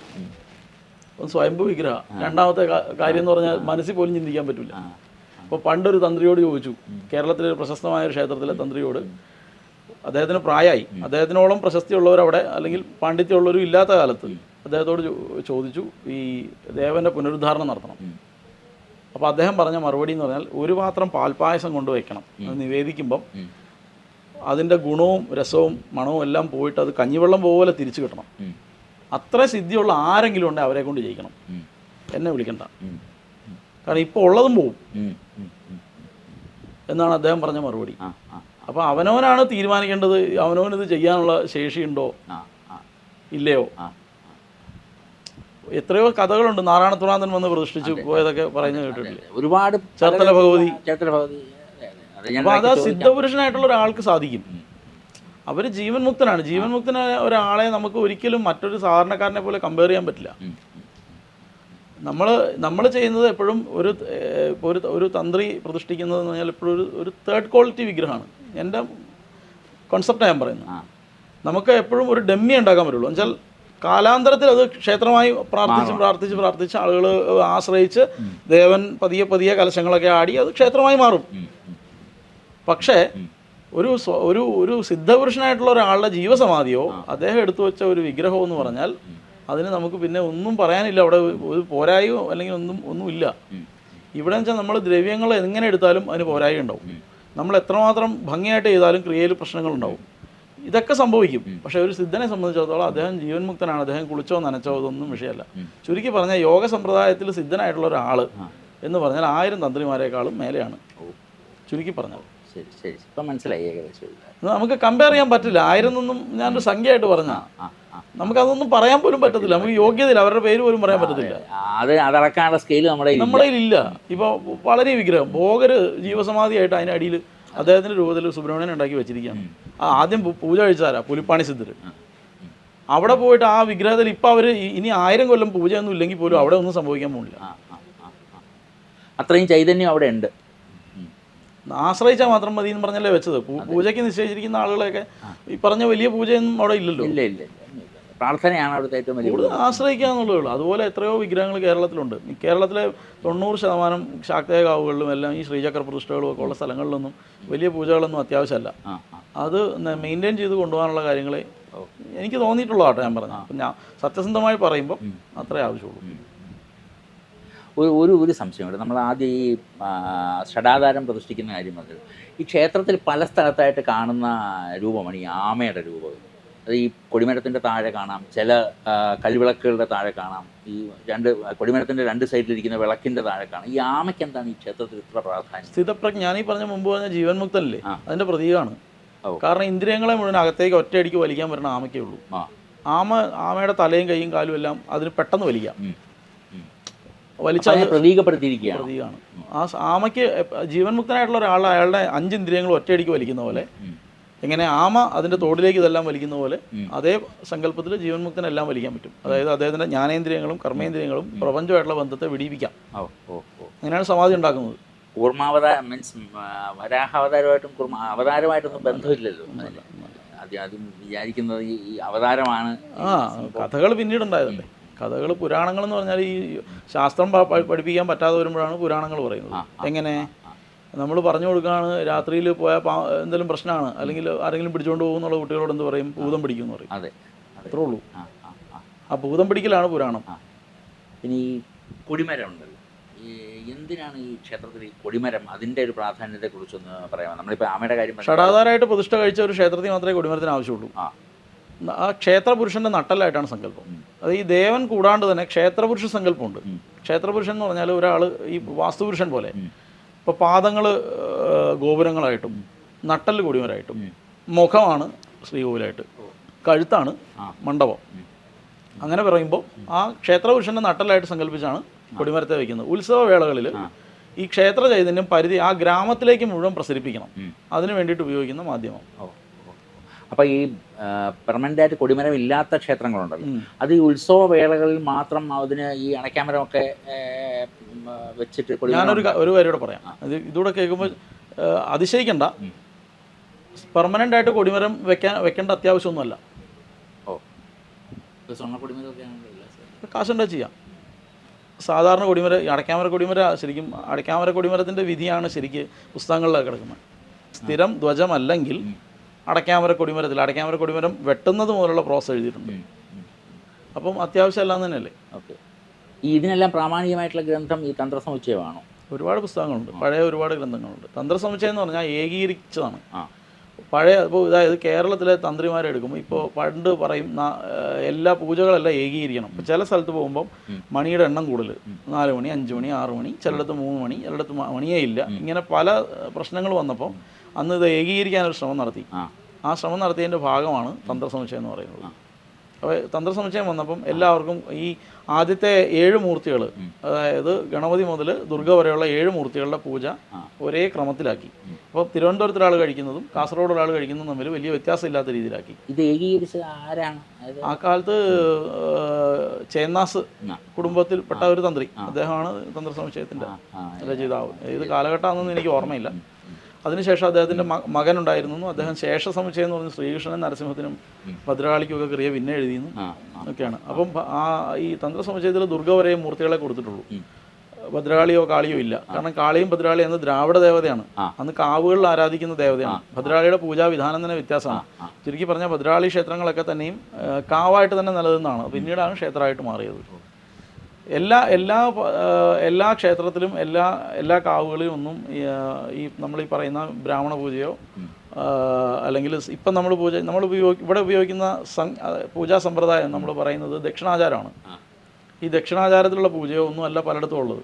ഒന്ന് സ്വയംഭൂ വിഗ്രഹ. രണ്ടാമത്തെ കാര്യം എന്ന് പറഞ്ഞാൽ മനസ്സിൽ പോലും ചിന്തിക്കാൻ പറ്റില്ല അപ്പോൾ പണ്ടൊരു തന്ത്രിയോട് ചോദിച്ചു. കേരളത്തിലെ ഒരു പ്രശസ്തമായ ഒരു ക്ഷേത്രത്തിലെ തന്ത്രിയോട് അദ്ദേഹത്തിന് പ്രായമായി അദ്ദേഹത്തിനോളം പ്രശസ്തിയുള്ളവരവിടെ അല്ലെങ്കിൽ പാണ്ഡിത്യമുള്ളവരും ഇല്ലാത്ത കാലത്ത് അദ്ദേഹത്തോട് ചോദിച്ചു ഈ ദേവന്റെ പുനരുദ്ധാരണം നടത്തണം. അപ്പോൾ അദ്ദേഹം പറഞ്ഞ മറുപടി എന്ന് പറഞ്ഞാൽ ഒരു പാത്രം പാൽപ്പായസം കൊണ്ടുവയ്ക്കണം അത് നിവേദിക്കുമ്പം അതിന്റെ അതിന്റെ ഗുണവും രസവും മണവും എല്ലാം പോയിട്ട് അത് കഞ്ഞിവെള്ളം പോലെ തിരിച്ചു കിട്ടണം. അത്ര സിദ്ധിയുള്ള ആരെങ്കിലും ഉണ്ടെങ്കിൽ അവരെ കൊണ്ട് ജയിക്കണം. എന്നെ വിളിക്കണ്ട. കാരണം ഇപ്പോൾ ഉള്ളതും പോവും. എന്നാണ് അദ്ദേഹം പറഞ്ഞ മറുപടി. അപ്പോൾ അവനവനാണ് തീരുമാനിക്കേണ്ടത് അവനവന് ഇത് ചെയ്യാനുള്ള ശേഷിയുണ്ടോ? ഇല്ലയോ? എത്രയോ കഥകളുണ്ട്. നാരായണത്തുറാന്തൻ വന്ന് പ്രതിഷ്ഠിച്ചു പോയതൊക്കെ പറഞ്ഞു കേട്ടിട്ടില്ലേ? ഒരുപാട് ചേർത്തല ഭഗവതി. ചേർത്തല ഭഗവതി. അപ്പോൾ അത്. സിദ്ധപുരുഷനായിട്ടുള്ള ഒരാൾക്ക് സാധിക്കും. അവർ ജീവൻ മുക്തനാണ്. ജീവൻ മുക്തനായ ഒരാളെ നമുക്ക് ഒരിക്കലും മറ്റൊരു സാധാരണക്കാരനെ പോലെ കമ്പയർ ചെയ്യാൻ പറ്റില്ല. നമ്മൾ നമ്മൾ ചെയ്യുന്നത് എപ്പോഴും ഒരു ഒരു ഒരു തന്ത്രി പ്രതിഷ്ഠിക്കുന്നത് എന്ന് പറഞ്ഞാൽ എപ്പോഴും ഒരു ഒരു തേർഡ് ക്വാളിറ്റി വിഗ്രഹമാണ്. എന്റെ കോൺസെപ്റ്റാണ് ഞാൻ പറയുന്നത്. നമുക്ക് എപ്പോഴും ഒരു ഡെമ്മി ഉണ്ടാക്കാൻ പറ്റുള്ളൂ. എന്നുവെച്ചാൽ കാലാന്തരത്തിൽ അത് ക്ഷേത്രമായി പ്രാർത്ഥിച്ച് പ്രാർത്ഥിച്ച് പ്രാർത്ഥിച്ച് ആളുകൾ ആശ്രയിച്ച് ദേവൻ പതിയെ പതിയെ കലശങ്ങളൊക്കെ ആടി അത് ക്ഷേത്രമായി മാറും. പക്ഷേ ഒരു ഒരു ഒരു സിദ്ധപുരുഷനായിട്ടുള്ള ഒരാളുടെ ജീവസമാധിയോ അദ്ദേഹം എടുത്തു വെച്ച ഒരു വിഗ്രഹമോ എന്ന് പറഞ്ഞാൽ അതിന് നമുക്ക് പിന്നെ ഒന്നും പറയാനില്ല. അവിടെ ഒരു പോരായോ അല്ലെങ്കിൽ ഒന്നും ഒന്നുമില്ല. ഇവിടെ വെച്ചാൽ നമ്മൾ ദ്രവ്യങ്ങൾ എങ്ങനെ എടുത്താലും അതിന് പോരായി ഉണ്ടാവും നമ്മൾ എത്രമാത്രം ഭംഗിയായിട്ട് ചെയ്താലും ക്രിയയിൽ പ്രശ്നങ്ങളുണ്ടാവും. ഇതൊക്കെ സംഭവിക്കും. പക്ഷെ ഒരു സിദ്ധനെ സംബന്ധിച്ചിടത്തോളം അദ്ദേഹം ജീവൻ മുക്തനാണ് അദ്ദേഹം കുളിച്ചോ നനച്ചോ ഇതൊന്നും വിഷയമല്ല. ചുരുക്കി പറഞ്ഞാൽ യോഗ സമ്പ്രദായത്തിൽ സിദ്ധനായിട്ടുള്ള ഒരാൾ എന്ന് പറഞ്ഞാൽ ആയിരം തന്ത്രിമാരെക്കാളും മേലെയാണ്. ചുരുക്കി പറഞ്ഞത് ശരി ശരി. ഇപ്പം മനസ്സിലായി ഏകദേശം നമുക്ക് കമ്പയർ ചെയ്യാൻ പറ്റില്ല. ആയിരം നിന്നും ഞാനൊരു സംഖ്യയായിട്ട് പറഞ്ഞ. നമുക്ക് അതൊന്നും നമുക്കതൊന്നും പറയാൻ പോലും പറ്റത്തില്ല. നമുക്ക് യോഗ്യതയില്ല. അവരുടെ പേര് പോലും പറയാൻ പറ്റത്തില്ല. അത് അതളക്കാനുള്ള സ്കെയിൽ നമ്മുടെ. നമ്മുടെ ഇല്ല. ഇപ്പോൾ വളരെ വിഗ്രഹം. ഭോഗര് ജീവസമാധിയായിട്ട് അതിനടിയിൽ അദ്ദേഹത്തിന്റെ രൂപത്തിൽ സുബ്രഹ്മണ്യൻ ഉണ്ടാക്കി വെച്ചിരിക്കുകയാണ്. ആ ആദ്യം പൂജ കഴിച്ചാരാ പുലിപ്പാണി സിദ്ധർ അവിടെ പോയിട്ട് ആ വിഗ്രഹത്തിൽ ഇപ്പം അവർ ഇനി ആയിരം കൊല്ലം പൂജയൊന്നും ഇല്ലെങ്കിൽ പോലും അവിടെ ഒന്നും സംഭവിക്കാൻ പോകുന്നില്ല. അത്രയും ചൈതന്യം അവിടെ ഉണ്ട്. ആശ്രയിച്ചാൽ മാത്രം മതി എന്ന് പറഞ്ഞല്ലേ വെച്ചത്. പൂജയ്ക്ക് നിശ്ചയിച്ചിരിക്കുന്ന ആളുകളെയൊക്കെ ഈ പറഞ്ഞ വലിയ പൂജയൊന്നും അവിടെ ഇല്ലല്ലോ. ഇല്ല ഇല്ല. പ്രാർത്ഥനയാണ് അവിടുത്തെ ഏറ്റവും വലിയ കൂടുതൽ ആശ്രയിക്കുക എന്നുള്ളതേ ഉള്ളൂ. അതുപോലെ എത്രയോ വിഗ്രഹങ്ങൾ കേരളത്തിലുണ്ട്. കേരളത്തിലെ തൊണ്ണൂറ് ശതമാനം ശാക്തേയ കാവുകളിലും എല്ലാം ഈ ശ്രീചക്ര പ്രതിഷ്ഠകളും ഒക്കെ ഉള്ള സ്ഥലങ്ങളിലൊന്നും വലിയ പൂജകളൊന്നും അത്യാവശ്യമല്ല. അത് മെയിന്റെയിൻ ചെയ്ത് കൊണ്ടുപോകാനുള്ള കാര്യങ്ങളെ എനിക്ക് തോന്നിയിട്ടുള്ള ആട്ടോ ഞാൻ പറഞ്ഞു അപ്പം ഞാൻ സത്യസന്ധമായി പറയുമ്പോൾ അത്രേ ആവശ്യമുള്ളൂ. ഒരു ഒരു ഒരു സംശയമുണ്ട് നമ്മൾ ആദ്യം ഈ ഷടാധാരം പ്രതിഷ്ഠിക്കുന്ന കാര്യം പറഞ്ഞത് ഈ ക്ഷേത്രത്തിൽ പല സ്ഥലത്തായിട്ട് കാണുന്ന രൂപമാണ് ഈ ആമയുടെ രൂപം അത് ഈ കൊടിമരത്തിന്റെ താഴെ കാണാം. ചില കൽവിളക്കുകളുടെ താഴെ കാണാം. ഈ രണ്ട് കൊടിമരത്തിന്റെ രണ്ട് സൈഡിലിരിക്കുന്ന വിളക്കിന്റെ താഴെ കാണാം. ഈ ആമയ്ക്ക് എന്താണ് ഈ ക്ഷേത്രത്തിൽ ഇത്ര പ്രാധാന്യം? സ്ഥിതപ്രജ്ഞ ഞാനീ പറഞ്ഞ മുമ്പ് പറഞ്ഞ ജീവൻ മുക്തല്ലേ. അതിന്റെ പ്രതീകമാണ്. കാരണം ഇന്ദ്രിയങ്ങളെ മുഴുവൻ അകത്തേക്ക് ഒറ്റയടിക്ക് വലിക്കാൻ പറ്റുന്ന ആമയ്ക്കേ ഉള്ളൂ. ആ. ആമ ആമയുടെ തലയും കൈയും കാലും എല്ലാം അതിന് പെട്ടെന്ന് വലിക്കാം. വലിച്ച. വലിച്ചാൽ പ്രതീകപ്പെടുത്തിയിരിക്കുകയാണ്. പ്രതീകമാണ്. ആ ആമയ്ക്ക് ജീവൻ മുക്തനായിട്ടുള്ള ഒരാൾ അയാളുടെ അഞ്ച് ഇന്ദ്രിയങ്ങൾ ഒറ്റയടിക്ക് വലിക്കുന്ന പോലെ. എങ്ങനെ ആമ അതിന്റെ തോടിലേക്ക് ഇതെല്ലാം വലിക്കുന്ന പോലെ അതേ സങ്കല്പത്തിൽ ജീവൻ മുക്തനെല്ലാം വലിക്കാൻ പറ്റും. അതായത് അദ്ദേഹത്തിന്റെ ജ്ഞാനേന്ദ്രിയങ്ങളും കർമ്മേന്ദ്രിയങ്ങളും പ്രപഞ്ചമായിട്ടുള്ള ബന്ധത്തെ വിടിയിപ്പിക്കാം. അങ്ങനെയാണ് സമാധി ഉണ്ടാക്കുന്നത്. കൂർമാവതാര മീൻസ് വരാഹാവതാരമായിട്ടും കുർമ അവതാരമായിട്ടൊന്നും ബന്ധമില്ലല്ലോ. ആദ്യം ആദ്യം വിചാരിക്കുന്നത് ഈ അവതാരമാണ്. ആ കഥകൾ പിന്നീട് ഉണ്ടായതല്ലേ കഥകൾ പുരാണങ്ങൾ എന്ന് പറഞ്ഞാൽ ഈ ശാസ്ത്രം പഠിപ്പിക്കാൻ പറ്റാതെ വരുമ്പോഴാണ് പുരാണങ്ങൾ പറയുന്നത്. എങ്ങനെ? നമ്മൾ പറഞ്ഞു കൊടുക്കുകയാണ് രാത്രിയിൽ പോയാൽ പാ എന്തെങ്കിലും പ്രശ്നമാണ് അല്ലെങ്കിൽ ആരെങ്കിലും പിടിച്ചുകൊണ്ട് പോകുന്നുള്ള കുട്ടികളോട് എന്ത് പറയും? ഭൂതം പിടിക്കും എന്ന് പറയും. അതെ അതെ. അത്രേ ഉള്ളൂ. ആ ഭൂതം പിടിക്കലാണ് പുരാണം. ഇനി കൊടിമരം ഉണ്ടല്ലോ എന്തിനാണ് ഈ ക്ഷേത്രത്തിൽ ഈ കൊടിമരം അതിന്റെ ഒരു പ്രാധാന്യത്തെ കുറിച്ചൊന്ന് പറയാമോ? നമ്മളിപ്പോൾ ആമയുടെ കാര്യം. ഷടാധാരമായിട്ട് പ്രതിഷ്ഠ കഴിച്ച ഒരു ക്ഷേത്രത്തിൽ മാത്രമേ കൊടിമരത്തിന് ആവശ്യമുള്ളൂ. ആ. ആ ക്ഷേത്രപുരുഷന്റെ നട്ടലായിട്ടാണ് സങ്കല്പം. അത് ഈ ദേവൻ കൂടാണ്ട് തന്നെ ക്ഷേത്രപുരുഷ സങ്കല്പമുണ്ട്. ക്ഷേത്രപുരുഷൻ എന്ന് പറഞ്ഞാൽ ഒരാൾ ഈ വാസ്തുപുരുഷൻ പോലെ. ഇപ്പോൾ പാദങ്ങൾ ഗോപുരങ്ങളായിട്ടും നട്ടൽ കൊടിമരായിട്ടും മുഖമാണ് ശ്രീകോവിലായിട്ട് കഴുത്താണ് മണ്ഡപം. അങ്ങനെ പറയുമ്പോൾ ആ ക്ഷേത്രപുരുഷന്റെ നട്ടലായിട്ട് സങ്കല്പിച്ചാണ് കൊടിമരത്തെ വയ്ക്കുന്നത് ഉത്സവ വേളകളിൽ ഈ ക്ഷേത്ര ചൈതന്യം പരിധി ആ ഗ്രാമത്തിലേക്ക് മുഴുവൻ പ്രസരിപ്പിക്കണം അതിനു വേണ്ടിയിട്ട് ഉപയോഗിക്കുന്ന മാധ്യമം. അപ്പോൾ ഈ പെർമനന്റ് ആയിട്ട് കൊടിമരം ഇല്ലാത്ത ക്ഷേത്രങ്ങളുണ്ടല്ലോ. അത് ഈ ഉത്സവ വേളകളിൽ മാത്രം അതിന് ഈ അണയ്ക്കാമരമൊക്കെ ഉം, വെച്ചിട്ട് ഞാനൊരു ഒരു കാര്യം കൂടെ പറയാം. ഇത് ഇതൂടെ കേൾക്കുമ്പോൾ അതിശയിക്കണ്ട. പെർമനന്റ് ആയിട്ട് കൊടിമരം വെക്കാൻ വെക്കേണ്ട അത്യാവശ്യമൊന്നുമല്ല. ഓ. കാശുണ്ടാ ചെയ്യാം? സാധാരണ കൊടിമര അടക്കാമര കൊടിമര ശരിക്കും അടയ്ക്കാമര കൊടിമരത്തിന്റെ വിധിയാണ് ശരിക്ക് പുസ്തകങ്ങളിലൊക്കെ കിടക്കുന്നത്. സ്ഥിരം ധ്വജമല്ലെങ്കിൽ അടയ്ക്കാമര കൊടിമരത്തിൽ അടയ്ക്കാമര കൊടിമരം വെട്ടുന്നത് മുതലുള്ള പ്രോസസ് എഴുതിയിട്ടുണ്ട്. അപ്പം അത്യാവശ്യം അല്ലാന്ന് തന്നെയല്ലേ? ഓക്കെ. ഈ ഇതിനെല്ലാം പ്രാമാണികമായിട്ടുള്ള ഗ്രന്ഥം ഈ തന്ത്രസമുച്ചയമാണോ? ഒരുപാട് പുസ്തകങ്ങളുണ്ട്. പഴയ ഒരുപാട് ഗ്രന്ഥങ്ങളുണ്ട്. തന്ത്രസമുച്ചയം എന്ന് പറഞ്ഞാൽ ഏകീകരിച്ചതാണ്. ആ. പഴയ ഇപ്പോൾ അതായത് കേരളത്തിലെ തന്ത്രിമാരെ എടുക്കുമ്പോൾ ഇപ്പോൾ പണ്ട് പറയും എല്ലാ പൂജകളെല്ലാം ഏകീകരിക്കണം. ഇപ്പം ചില സ്ഥലത്ത് പോകുമ്പോൾ മണിയുടെ എണ്ണം കൂടുതൽ. നാല് മണി അഞ്ച് മണി ആറ് മണി ചിലയിടത്ത് മൂന്ന് മണി ചിലയിടത്ത് മണിയേ ഇല്ല. ഇങ്ങനെ പല പ്രശ്നങ്ങൾ വന്നപ്പോൾ അന്ന് ഇത് ഏകീകരിക്കാനൊരു ശ്രമം നടത്തി. ആ. ആ ശ്രമം നടത്തിയതിന്റെ ഭാഗമാണ് തന്ത്രസമുച്ചയം എന്ന് പറയുന്നത്. അപ്പോൾ തന്ത്രസമുച്ചയം വന്നപ്പം എല്ലാവർക്കും ഈ ആദ്യത്തെ ഏഴ് മൂർത്തികൾ അതായത് ഗണപതി മുതൽ ദുർഗ വരെയുള്ള ഏഴ് മൂർത്തികളുടെ പൂജ ഒരേ ക്രമത്തിലാക്കി. അപ്പോൾ തിരുവനന്തപുരത്ത് ഒരാൾ കഴിക്കുന്നതും കാസർഗോഡ് ഒരാൾ കഴിക്കുന്നതും തമ്മിൽ വലിയ വ്യത്യാസമില്ലാത്ത രീതിയിലാക്കി. ഇത് ഏകീകരിച്ചത് ആരാണ്? അതായത് ആ കാലത്ത് ചേന്നാസ്. കുടുംബത്തിൽപ്പെട്ട ഒരു തന്ത്രി. അദ്ദേഹമാണ് തന്ത്ര സമുച്ചയത്തിന്റെ രചയിതാവ്. ഏത് കാലഘട്ടമാണെന്നൊന്നും എനിക്ക് ഓർമ്മയില്ല. അതിനുശേഷം അദ്ദേഹത്തിന്റെ മകനുണ്ടായിരുന്നു. അദ്ദേഹം ശേഷ സമുച്ചയം എന്ന് പറഞ്ഞ ശ്രീകൃഷ്ണനും നരസിംഹത്തിനും ഭദ്രകാളിക്കും ഒക്കെ ക്രിയ പിന്നെ എഴുതിയെന്നും ഒക്കെയാണ്. അപ്പം ആ ഈ തന്ത്ര സമുച്ചയത്തിൽ ദുർഗ വരെ മൂർത്തികളെ കൊടുത്തിട്ടുള്ളൂ. ഭദ്രകാളിയോ കാളിയോ ഇല്ല. കാരണം കാളിയും ഭദ്രകാളിയും എന്ന ദ്രാവിഡ ദേവതയാണ്. അന്ന് കാവുകളിൽ ആരാധിക്കുന്ന ദേവതയാണ്. ഭദ്രകാളിയുടെ പൂജാ വിധാനം തന്നെ വ്യത്യാസമാണ്. ചുരുക്കി പറഞ്ഞാൽ ഭദ്രകാളി ക്ഷേത്രങ്ങളൊക്കെ തന്നെയും കാവായിട്ട് തന്നെ നിലനിന്നാണ്. പിന്നീടാണ് ക്ഷേത്രമായിട്ട് മാറിയത്. എല്ലാ എല്ലാ എല്ലാ ക്ഷേത്രത്തിലും എല്ലാ എല്ലാ കാവുകളിലും ഒന്നും ഈ, നമ്മൾ ഈ പറയുന്ന ബ്രാഹ്മണ പൂജയോ അല്ലെങ്കിൽ ഇപ്പം നമ്മൾ പൂജ നമ്മൾ ഉപയോഗി ഇവിടെ ഉപയോഗിക്കുന്ന പൂജാ സമ്പ്രദായം നമ്മൾ പറയുന്നത് ദക്ഷിണാചാരമാണ്. ഈ ദക്ഷിണാചാരത്തിലുള്ള പൂജയോ ഒന്നും അല്ല പലയിടത്തും ഉള്ളത്.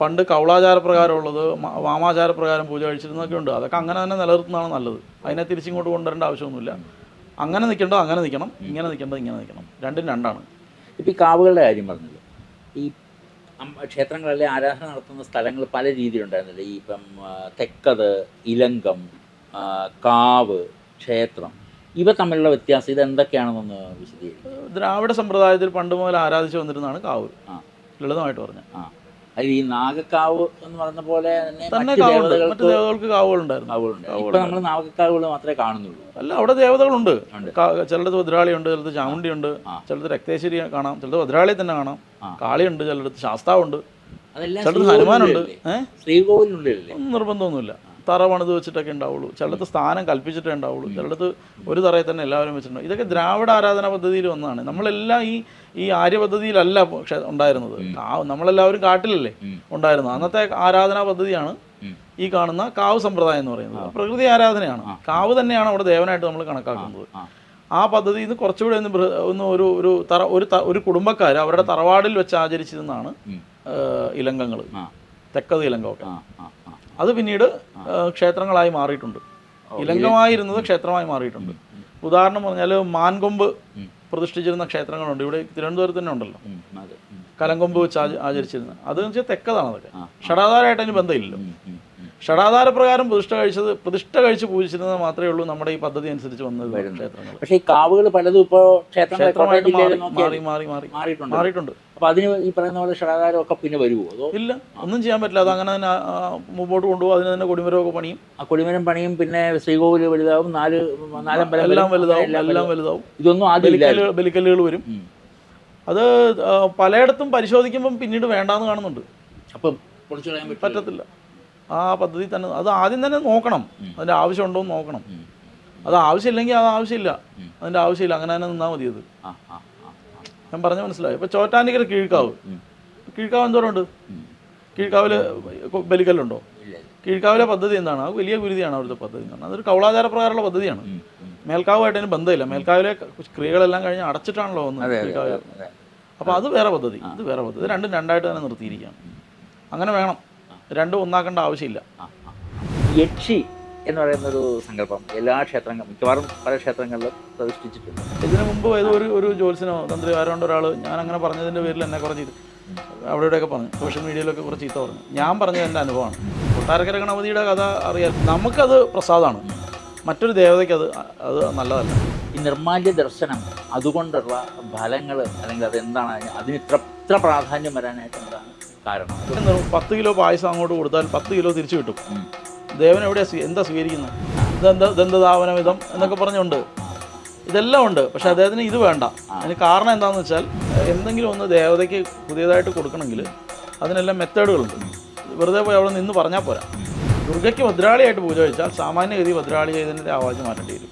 പണ്ട് കൗളാചാര പ്രകാരമുള്ളത് വാമാചാര പ്രകാരം പൂജ കഴിച്ചിരുന്നൊക്കെ ഉണ്ട്. അതൊക്കെ അങ്ങനെ തന്നെ നിലനിർത്തുന്നതാണ് നല്ലത്. അതിനെ തിരിച്ചിങ്ങോട്ട് കൊണ്ടുവരേണ്ട ആവശ്യമൊന്നുമില്ല. അങ്ങനെ നിൽക്കേണ്ടത് അങ്ങനെ നിൽക്കണം. ഇങ്ങനെ നിൽക്കേണ്ടത് ഇങ്ങനെ നിൽക്കണം. രണ്ടും രണ്ടാണ്. ഇപ്പം ഈ കാവുകളുടെ കാര്യം പറഞ്ഞല്ലോ ഈ ക്ഷേത്രങ്ങളിലെ ആരാധന നടത്തുന്ന സ്ഥലങ്ങൾ പല രീതിയിലുണ്ടായിരുന്നില്ല? ഈ ഇപ്പം തെക്കത് ഇലങ്കം കാവ് ക്ഷേത്രം ഇവ തമ്മിലുള്ള വ്യത്യാസം ഇത് എന്തൊക്കെയാണെന്നൊന്ന് വിശദീകരിക്കും. ദ്രാവിഡ സമ്പ്രദായത്തിൽ പണ്ട് മുതൽ ആരാധിച്ചു വന്നിരുന്നതാണ് കാവ്. ആ. ലളിതമായിട്ട് പറഞ്ഞു ആ. അത് ഈ നാഗക്കാവ് എന്ന് പറഞ്ഞ പോലെ തന്നെ മറ്റ് ദേവതകൾക്ക് കാവുകളുണ്ടായിരുന്നു. കാവുകളുണ്ട്. നമ്മൾ നാഗക്കാവുകൾ മാത്രമേ കാണുന്നുള്ളൂ. അല്ല അവിടെ ദേവതകളുണ്ട്. ചിലടത്ത് ഭദ്രാളിയുണ്ട് ചിലത്ത് ചാമുണ്ടിയുണ്ട് ചിലത് രക്തേശ്വരി കാണാം ചിലത്ത് ഭദ്രാളിയെ തന്നെ കാണാം. കാളിയുണ്ട് ചിലടത്ത് ശാസ്താവുണ്ട്. ചിലടത്ത് ഹനുമാനുണ്ട്. ശ്രീകോവിലുണ്ട് നിർബന്ധമൊന്നുമില്ല. തറ പണിത് വെച്ചിട്ടൊക്കെ ഉണ്ടാവുള്ളൂ. ചിലടത്ത് സ്ഥാനം കൽപ്പിച്ചിട്ടേ ഉണ്ടാവുള്ളൂ. ചിലടത്ത് ഒരു തറയിൽ തന്നെ എല്ലാവരും വെച്ചിട്ടുണ്ട്. ഇതൊക്കെ ദ്രാവിഡ ആരാധന പദ്ധതിയിൽ വന്നതാണ്. നമ്മളെല്ലാം ഈ ഈ ആര്യ പദ്ധതിയിലല്ല പക്ഷേ ഉണ്ടായിരുന്നത്. നമ്മളെല്ലാവരും കാട്ടിലല്ലേ. ഉണ്ടായിരുന്നത്. അന്നത്തെ ആരാധനാ പദ്ധതിയാണ് ഈ കാണുന്ന കാവ് സമ്പ്രദായം എന്ന് പറയുന്നത്. പ്രകൃതി ആരാധനയാണ്. കാവ് തന്നെയാണ് അവിടെ ദേവനായിട്ട് നമ്മൾ കണക്കാക്കുന്നത്. ആ. പദ്ധതി ഇന്ന് കുറച്ചുകൂടെ ഒന്ന് ഒന്ന് ഒരു ഒരു തറ ഒരു ഒരു കുടുംബക്കാർ അവരുടെ തറവാടിൽ വെച്ച് ആചരിച്ചിരുന്നാണ്. ഇലങ്കങ്ങൾ തെക്കത് ഇലങ്കമൊക്കെ. അത് പിന്നീട് ക്ഷേത്രങ്ങളായി മാറിയിട്ടുണ്ട്. ഇലങ്കമായിരുന്നത് ക്ഷേത്രമായി മാറിയിട്ടുണ്ട്. ഉദാഹരണം പറഞ്ഞാൽ മാൻകൊമ്പ് പ്രതിഷ്ഠിച്ചിരുന്ന ക്ഷേത്രങ്ങളുണ്ട്. ഇവിടെ തിരുവനന്തപുരത്ത് തന്നെ ഉണ്ടല്ലോ. കലങ്കൊമ്പ് വെച്ച് ആച- ആചരിച്ചിരുന്നത്. അത് വെച്ചാൽ തെക്കതാണ് അതൊക്കെ. ഷടാധാരമായിട്ട് അതിന് ബന്ധമില്ലല്ലോ. ഷടാധാര പ്രകാരം പ്രതിഷ്ഠ കഴിച്ചത് പ്രതിഷ്ഠ കഴിച്ച് പൂജിച്ചിരുന്നത് മാത്രമേ ഉള്ളൂ നമ്മുടെ ഈ പദ്ധതി അനുസരിച്ച് വന്നത് ക്ഷേത്രങ്ങൾ പക്ഷേ ഈ കാവുകൾ പലതും ഇപ്പോൾ ക്ഷേത്രമായിട്ട് മാറി മാറി മാറി മാറി മാറിയിട്ടുണ്ട്. അപ്പോൾ അതിന് ഈ പറയുന്ന പോലെ ഒക്കെ പിന്നെ വരുമോ അതോ ഇല്ല ഒന്നും ചെയ്യാൻ പറ്റില്ല. അത് അങ്ങനെ തന്നെ മുമ്പോട്ട് കൊണ്ടുപോകും. അതിന് തന്നെ കൊടിമരമൊക്കെ പണിയും. ആ കൊടിമരം പണിയും പിന്നെ ശ്രീകോവിൽ വലുതാവും നാല് നാലമ്പലം എല്ലാം വലുതാവും എല്ലാം വലുതാവും. ഇതൊന്നും ആദ്യം ബലിക്കല്ലുകൾ വരും. അത് പലയിടത്തും പരിശോധിക്കുമ്പം പിന്നീട് വേണ്ടാന്ന് കാണുന്നുണ്ട്. അപ്പം പറ്റത്തില്ല. ആ പദ്ധതി തന്നെ അത് ആദ്യം തന്നെ നോക്കണം. അതിന്റെ ആവശ്യമുണ്ടോ എന്ന് നോക്കണം. അത് ആവശ്യമില്ലെങ്കിൽ അത് ആവശ്യമില്ല. അതിന്റെ ആവശ്യമില്ല. അങ്ങനെ തന്നെ നിന്നാൽ മതി അത്. ഞാൻ പറഞ്ഞ മനസ്സിലായി. ഇപ്പോൾ ചോറ്റാനിക്കര കീഴ്ക്കാവ്. കീഴ്ക്കാവ് എന്തോരമുണ്ട് കീഴ്ക്കാവിൽ ബലിക്കല്ലുണ്ടോ? കീഴ്ക്കാവിലെ പദ്ധതി എന്താണ്? അത് വലിയ ഗുരുതിയാണ് അവിടുത്തെ പദ്ധതി എന്ന് പറഞ്ഞാൽ. അതൊരു കൗളാചാര പ്രകാരമുള്ള പദ്ധതിയാണ് മേൽക്കാവുമായിട്ട് അതിന് ബന്ധമില്ല. മേൽക്കാവിലെ ക്രിയകളെല്ലാം കഴിഞ്ഞ് അടച്ചിട്ടാണല്ലോ അതെ അതെ അപ്പോൾ അത് വേറെ പദ്ധതി. ഇത് വേറെ പദ്ധതി. രണ്ടും രണ്ടായിട്ട് തന്നെ നിർത്തിയിരിക്കുകയാണ്. അങ്ങനെ വേണം. രണ്ടും ഒന്നാക്കേണ്ട ആവശ്യമില്ല. യക്ഷി എന്ന് പറയുന്ന ഒരു സങ്കല്പം എല്ലാ ക്ഷേത്രങ്ങളും മിക്കവാറും പല ക്ഷേത്രങ്ങളിലും പ്രതിഷ്ഠിച്ചിട്ടുണ്ട് ഇതിനു മുമ്പ് ഏതോ ഒരു ഒരു ജോത്സ്യനോ തന്ത്രി ആരോണ്ട് ഒരാൾ ഞാൻ അങ്ങനെ പറഞ്ഞതിന്റെ പേരിൽ എന്നെ കുറച്ച് ഇത് അവിടെ ഇവിടെയൊക്കെ പറഞ്ഞു. സോഷ്യൽ മീഡിയയിലൊക്കെ കുറച്ച് ചീത്ത പറഞ്ഞു. ഞാൻ പറഞ്ഞത് എന്റെ അനുഭവമാണ്. കൊട്ടാരക്കര ഗണപതിയുടെ കഥ അറിയാം നമുക്കത് പ്രസാദമാണ്. മറ്റൊരു ദേവതയ്ക്ക് അത് അത് നല്ലതല്ല. ഈ നിർമാല്യ ദർശനം അതുകൊണ്ടുള്ള ഫലങ്ങൾ അല്ലെങ്കിൽ അത് എന്താണ് അതിന് ഇത്ര ഇത്ര പ്രാധാന്യം വരാനായിട്ട് എന്താണ്? കാരണം. പത്ത് കിലോ പായസം അങ്ങോട്ട് കൊടുത്താൽ പത്ത് കിലോ തിരിച്ചു കിട്ടും. ദേവൻ എവിടെയാ എന്താ സ്വീകരിക്കുന്നത് ഇതെന്താ ദന്തധാവനവിധം എന്നൊക്കെ പറഞ്ഞുണ്ട്. ഇതെല്ലാം ഉണ്ട് പക്ഷെ അദ്ദേഹത്തിന് ഇത് വേണ്ട. അതിന് കാരണം എന്താണെന്ന് വെച്ചാൽ എന്തെങ്കിലും ഒന്ന് ദേവതയ്ക്ക് പുതിയതായിട്ട് കൊടുക്കണമെങ്കിൽ അതിനെല്ലാം മെത്തേഡുകളുണ്ട്. വെറുതെ പോയി അവിടെ നിന്ന് പറഞ്ഞാൽ പോരാ. ദുർഗയ്ക്ക് ഭദ്രാളിയായിട്ട് പൂജ വെച്ചാൽ സാമാന്യഗതി ഭദ്രാളി ചെയ്തതിന്റെ ആവാജ് മാറ്റേണ്ടി വരും.